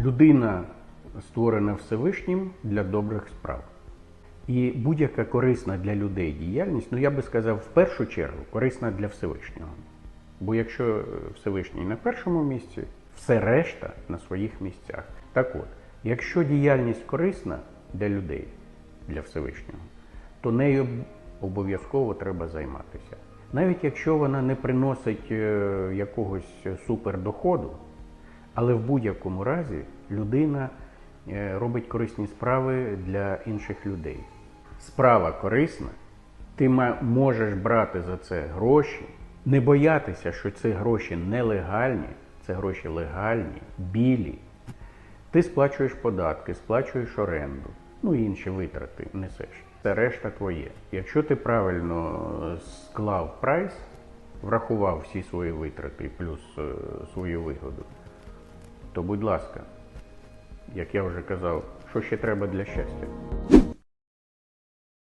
Людина створена Всевишнім для добрих справ. І будь-яка корисна для людей діяльність, ну я би сказав, в першу чергу корисна для Всевишнього. Бо якщо е, Всевишній на першому місці, все решта на своїх місцях. Так от, якщо діяльність корисна для людей, для Всевишнього, то нею обов'язково треба займатися. Навіть якщо вона не приносить е, якогось супердоходу, але в будь-якому разі людина е, робить корисні справи для інших людей. Справа корисна, ти можеш брати за це гроші, не боятися, що ці гроші нелегальні, це гроші легальні, білі. Ти сплачуєш податки, сплачуєш оренду, ну і інші витрати несеш. Це решта твоє. Якщо ти правильно е, склав прайс, врахував всі свої витрати плюс е, свою вигоду, то будь ласка, як я вже казав, що ще треба для щастя?